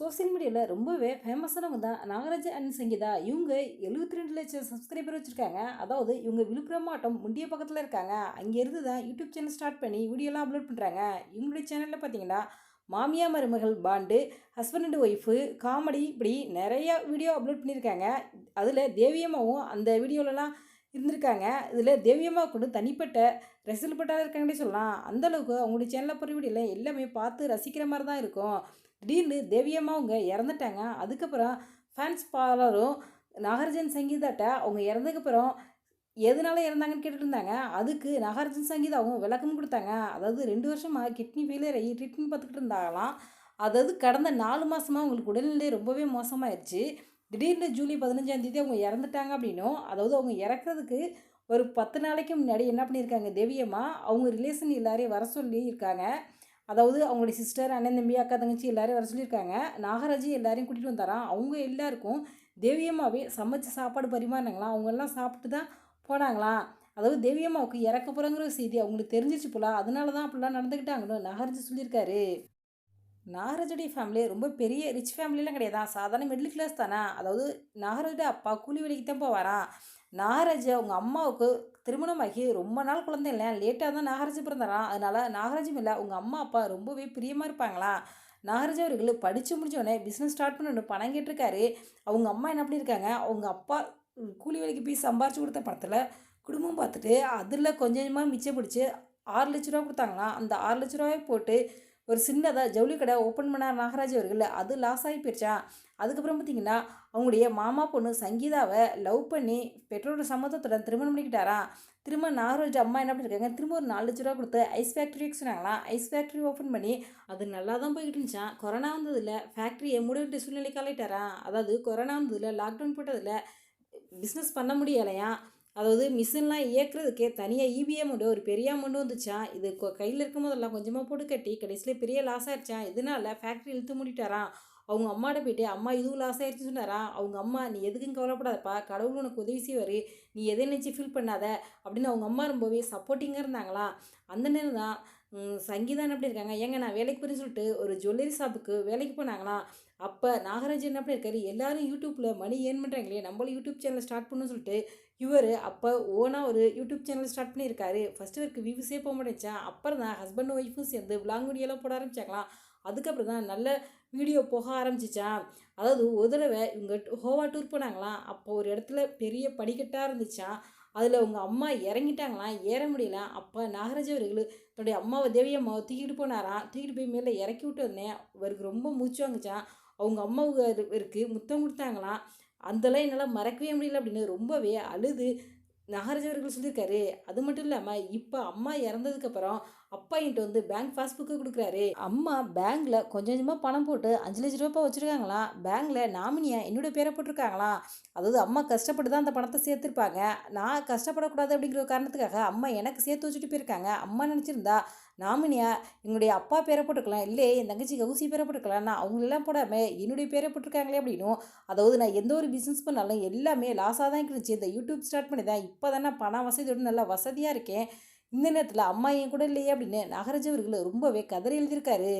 Social மீடியாவில் ரொம்பவே ஃபேமஸானவங்க தான் நாகராஜ் அண்ட் சங்கீதா. இவங்க எழுபத்தி ரெண்டு லட்சம் சப்ஸ்கிரைபர் வச்சுருக்காங்க. அதாவது இவங்க விழுப்புரம் மாவட்டம் முண்டிய பக்கத்தில் இருக்காங்க. அங்கேருந்து தான் யூடியூப் சேனல் ஸ்டார்ட் பண்ணி வீடியோலாம் அப்லோட் பண்ணுறாங்க இவங்களுடைய சேனலில் பார்த்தீங்கன்னா மாமியா மருமகள் பாண்டு ஹஸ்பண்ட் அண்ட் ஒய்ஃபு காமெடி இப்படி நிறையா வீடியோ அப்லோட் பண்ணியிருக்காங்க. அதில் தேவியம்மாவும் அந்த வீடியோலலாம் இருந்திருக்காங்க. இதில் தேவியம்மா கூட தனிப்பட்ட ரசிகப்பட்டாக இருக்காங்கன்னே சொல்லலாம். அந்தளவுக்கு அவங்களுடைய சேனலில் போகிற வீடியோவில் எல்லாமே பார்த்து ரசிக்கிற மாதிரி தான் இருக்கும். திடீர்னு தேவியம்மா அவங்க இறந்துட்டாங்க. அதுக்கப்புறம் ஃபேன்ஸ் பாலரும் நாகார்ஜுன் சங்கீதாட்ட அவங்க இறந்ததுக்கப்புறம் எதனால இறந்தாங்கன்னு கேட்டுட்டு இருந்தாங்க. அதுக்கு நாகார்ஜுன் சங்கீதா அவங்க விளக்கம் கொடுத்தாங்க. அதாவது ரெண்டு வருஷமாக கிட்னி ஃபெயிலியர் ஆகி ட்ரீட்மெண்ட் பார்த்துக்கிட்டு இருந்தாங்களாம். அதாவது கடந்த நாலு மாதமாக அவங்களுக்கு உடல்நிலை ரொம்பவே மோசமாயிருச்சு. திடீர்னு ஜூலை பதினஞ்சாந்தேதி அவங்க இறந்துட்டாங்க அப்படின்னும். அதாவது அவங்க இறக்குறதுக்கு ஒரு பத்து நாளைக்கு முன்னாடி என்ன பண்ணியிருக்காங்க தேவியம்மா? அவங்க ரிலேஷன் எல்லாரையும் வர சொல்லி இருக்காங்க. அதாவது அவங்களுடைய சிஸ்டர் அண்ணன் தம்பி அக்கா தங்கச்சி எல்லோரும் வர சொல்லியிருக்காங்க. நாகராஜி எல்லாரையும் கூட்டிகிட்டு வந்தாராம் அவங்க எல்லாருக்கும் தேவியம்மாவே சமைச்சு சாப்பாடு பரிமாறினாங்களாம் அவங்கெல்லாம் சாப்பிட்டு தான் போனாங்களாம் அதாவது தேவியம்மாவுக்கு இறக்க போகிறங்கிற செய்தி அவங்களுக்கு தெரிஞ்சிச்சு போல. அதனால தான் அப்படிலாம் நடந்துக்கிட்டாங்களோ நாகராஜி சொல்லியிருக்காரு. நாகராஜுடைய ஃபேமிலி ரொம்ப பெரிய ரிச் ஃபேமிலிலாம் கிடையாது. சாதாரண மிடில் கிளாஸ் தானே? அதாவது நாகராஜோட அப்பா கூலி வேலைக்கு தான் போவாரான் நாகராஜ் அவங்க அம்மாவுக்கு திருமணமாகி ரொம்ப நாள் குழந்தை இல்லை லேட்டாக தான் நாகராஜ் பிறந்தாராம் அதனால் நாகராஜும் இல்லை உங்கள் அம்மா அப்பா ரொம்பவே பிரியமாக இருப்பாங்களா? நாகராஜ் அவர்கள் படித்து முடிச்சோடனே பிஸ்னஸ் ஸ்டார்ட் பண்ணணும் பணம் கேட்டிருக்காரு. அவங்க அம்மா என்ன பண்ணியிருக்காங்க? அவங்க அப்பா கூலி வேலைக்கு போய் சம்பாரிச்சு கொடுத்த பணத்தில் குடும்பம் பார்த்துட்டு அதில் கொஞ்சமாக மிச்சம் பிடிச்சி ஆறு லட்ச ரூபா கொடுத்தாங்களாம். அந்த ஆறு லட்ச ரூபாயை போட்டு ஒரு சின்னதாக ஜவுளி கடை ஓப்பன் பண்ணார் நாகராஜ் அவர்கள் அது லாஸ் ஆகி போயிடுச்சான் அதுக்கப்புறம் பார்த்திங்கன்னா அவங்களுடைய மாமா பொண்ணு சங்கீதாவை லவ் பண்ணி பெற்றோரோட சம்மதத்துடன் திருமணம் பண்ணிக்கிட்டாராம் திரும்ப நாகராஜ் அம்மா என்ன பண்ணியிருக்காங்க திரும்ப ஒரு நாலு லட்ச ரூபா கொடுத்து ஐஸ் ஃபேக்ட்ரி சொன்னாங்களாம் ஐஸ் ஃபேக்ட்ரி ஓப்பன் பண்ணி அது நல்லா தான் போய்கிட்டு இருந்துச்சான் கொரோனா வந்ததில் ஃபேக்ட்ரியை மூட சூழ்நிலை காலிட்டாரான் அதாவது கொரோனா வந்ததில் லாக்டவுன் போட்டதில் பிஸ்னஸ் பண்ண முடியலையா? அதாவது மிஷின்லாம் இயக்குறதுக்கே தனியாக இபிஎம் உண்டு. ஒரு பெரிய அமௌண்ட் வந்துச்சான் இது கையில் இருக்கும் போதெல்லாம் கொஞ்சமாக போட்டு கட்டி கடைசியில் பெரிய லாஸ் ஆயிடுச்சா? இதனால் ஃபேக்ட்ரி இழுத்து மூடிட்டாரான் அவங்க அம்மாட்ட போயிட்டு அம்மா இதுவும் லாஸ் ஆயிடுச்சு சொன்னாரா? அவங்க அம்மா நீ எதுக்கும் கவலைப்படாதப்பா. கடவுள் உனக்கு உதவி செய்வார். நீ எதை நினச்சி ஃபீல் பண்ணாத. அப்படின்னு அவங்க அம்மா ரொம்பவே சப்போர்ட்டிங்காக இருந்தாங்களா? அந்த நேரம் தான் சங்கீதான் எப்படி இருக்காங்க ஏங்க நான் வேலைக்கு போகிறேன்னு சொல்லிட்டு ஒரு ஜுவல்லரி ஷாப்புக்கு வேலைக்கு போனாங்களாம் அப்போ நாகராஜன் என்ன இருக்காரு எல்லாரும் யூடியூப்பில் மணி ஏர்ன் பண்ணுறாங்களே நம்மளும் யூடியூப் சேனல் ஸ்டார்ட் பண்ணணும்னு சொல்லிட்டு இவர் அப்போ ஓனாக ஒரு யூடியூப் சேனல் ஸ்டார்ட் பண்ணியிருக்காரு ஃபஸ்ட்டு இவருக்கு வியூஸே போக மாட்டேச்சான் அப்புறம் தான் ஹஸ்பண்ட் ஒய்ஃபும் சேர்ந்து விளாங்குடியெல்லாம் போட ஆரம்பிச்சாங்களாம். அதுக்கப்புறம் தான் நல்ல வீடியோ போக ஆரம்பிச்சிச்சான் அதாவது ஒரு தடவை இவங்க ஹோவா டூர் போனாங்களாம். அப்போ ஒரு இடத்துல பெரிய படிக்கட்டாக இருந்துச்சான் அதில் உங்கள் அம்மா இறங்கிட்டாங்களாம். ஏற முடியல. அப்போ நாகராஜ் அவர்கள் தன்னுடைய அம்மாவை தேவி அம்மாவை தூக்கிட்டு போனாராம். தூக்கிட்டு போய் மேலே இறக்கி விட்டு வந்தேன் அவருக்கு ரொம்ப மூச்சு வாங்குச்சான் அவங்க அம்மாவுக்கு இருக்குது முத்தம் கொடுத்தாங்களாம். அந்தலாம் என்னால் மறக்கவே முடியல அப்படின்னு ரொம்பவே அழுது நாகராஜ் அவர்கள் சொல்லியிருக்காரு. அது மட்டும் இல்லாமல் இப்போ அம்மா இறந்ததுக்கப்புறம் அப்பா என்கிட்ட வந்து பேங்க் பாஸ்புக்கு கொடுக்குறாரு. அம்மா பேங்க்கில் கொஞ்சம் கொஞ்சமாக பணம் போட்டு அஞ்சு லட்ச ரூபா வச்சுருக்காங்களாம். பேங்க்கில் நாமினியாக என்னோட பேரை போட்டிருக்காங்களாம். அதாவது அம்மா கஷ்டப்பட்டு தான் அந்த பணத்தை சேர்த்துருப்பாங்க. நான் கஷ்டப்படக்கூடாது அப்படிங்கிற காரணத்துக்காக அம்மா எனக்கு சேர்த்து வச்சுட்டு போயிருக்காங்க. அம்மா நினச்சிருந்தா நாமினியா எங்களுடைய அப்பா பேரை போட்டுக்கலாம். இல்லை என் தங்கச்சி கவுசி பேரை போட்டுக்கலாம். நான் அவங்களெல்லாம் போடாமல் என்னுடைய பேரை போட்டிருக்காங்களே அப்படின்னும். அதாவது நான் எந்த ஒரு பிஸ்னஸ் பண்ணாலும் எல்லாமே லாஸாக தான் இருந்துச்சு. இந்த யூடியூப் ஸ்டார்ட் பண்ணி தான் இப்போ தானே பண வசதியோடு நல்லா வசதியாக இருக்கேன். இந்த நேரத்தில் அம்மா என் கூட இல்லையே அப்படின்னு நாகராஜ் அவர்கள் ரொம்பவே கதறி எழுதியிருக்காரு.